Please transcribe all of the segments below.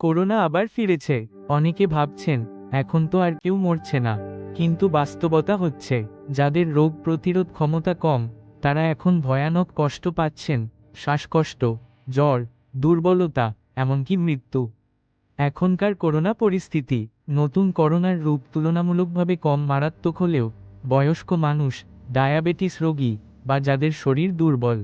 Corona আবার ফিরেছে। অনেকে ভাবছেন, এখন তো আর কেউ মরছে না। কিন্তু বাস্তবতা হচ্ছে, যাদের রোগ প্রতিরোধ ক্ষমতা কম, তারা এখন ভয়ানক কষ্ট পাচ্ছেন। শ্বাসকষ্ট, জ্বর, দুর্বলতা, এমনকি মৃত্যু। এখনকার করোনা পরিস্থিতি, নতুন করোনার রূপ তুলনামূলকভাবে কম মারাত্মক হলেও, বয়স্ক মানুষ, ডায়াবেটিস রোগী, বা যাদের শরীর দুর্বল,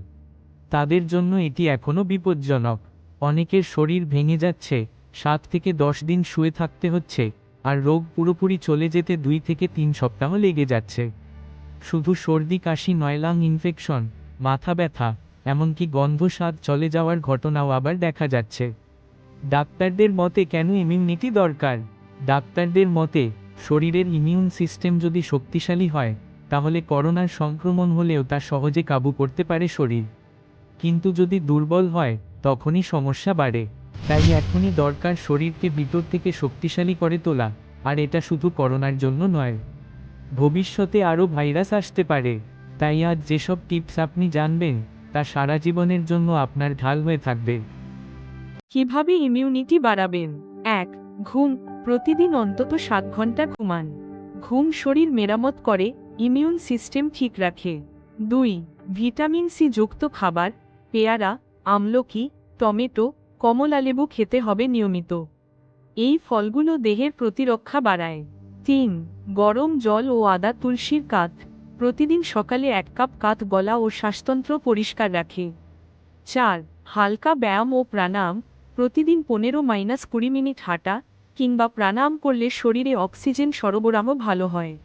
তাদের জন্য এটি এখনও বিপজ্জনক। অনেকের শরীর ভেঙে যাচ্ছে সাত থেকে দশ দিন শুয়ে থাকতে হচ্ছে, আর রোগ পুরোপুরি চলে যেতে দুই থেকে তিন সপ্তাহ লেগে যাচ্ছে। শুধু সর্দি, কাশি নয় লাং ইনফেকশন মাথা ব্যথা, এমনকি গন্ধ স্বাদ চলে যাওয়ার ঘটনাও আবার দেখা যাচ্ছে। ডাক্তারদের মতে কেন ইমিউনিটি দরকার? ডাক্তারদের মতে, শরীরের ইমিউন সিস্টেম যদি শক্তিশালী হয়, তাহলে করোনার সংক্রমণ হলেও তা সহজে কাবু করতে পারে শরীর। কিন্তু যদি দুর্বল হয়, তখনই সমস্যা বাড়ে। তাই এখনই দরকার শরীরকে ভিতর থেকে শক্তিশালী করে তোলা, আর এটা শুধু করোনার জন্য নয়। ভবিষ্যতে আরও ভাইরাস আসতে পারে। তাই আজ যেসব টিপস আপনি জানবেন, তা সারা জীবনের জন্য আপনার ঢাল হয়ে থাকবে। কীভাবে ইমিউনিটি বাড়াবেন? এক, ঘুম। প্রতিদিন অন্তত সাত ঘণ্টা ঘুমান। ঘুম শরীর মেরামত করে ইমিউন সিস্টেম ঠিক রাখে। দুই, ভিটামিন সি যুক্ত খাবার, পেয়ারা, আমলকি, টমেটো কমলালেবু খেতে হবে নিয়মিত। এই ফলগুলো দেহের প্রতিরক্ষা বাড়ায়। তিন, গরম জল ও আদা, তুলসীর কাত প্রতিদিন সকালে এক কাপ কাত গলা ও শ্বাসতন্ত্র পরিষ্কার রাখে। চার, হালকা ব্যায়াম ও প্রাণায়াম। প্রতিদিন পনেরো মাইনাস কুড়ি মিনিট হাঁটা কিংবা প্রাণায়াম করলে শরীরে অক্সিজেন সরবরাহ ভালো হয়।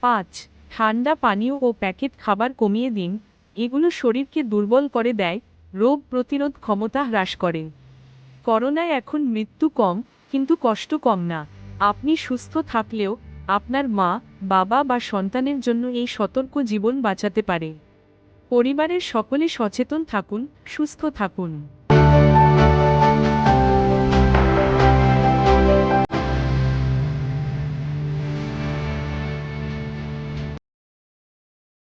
পাঁচ, ঠান্ডা পানীয় ও প্যাকেট খাবার কমিয়ে দিন। এগুলো শরীরকে দুর্বল করে দেয় রোগ প্রতিরোধ ক্ষমতা হ্রাস করে। করোনায় এখন মৃত্যু কম, কিন্তু কষ্ট কম না। আপনি সুস্থ থাকলেও আপনার মা, বাবা বা সন্তানের জন্য এই সতর্ক জীবন বাঁচাতে পারে। পরিবারের সকলে সচেতন থাকুন, সুস্থ থাকুন।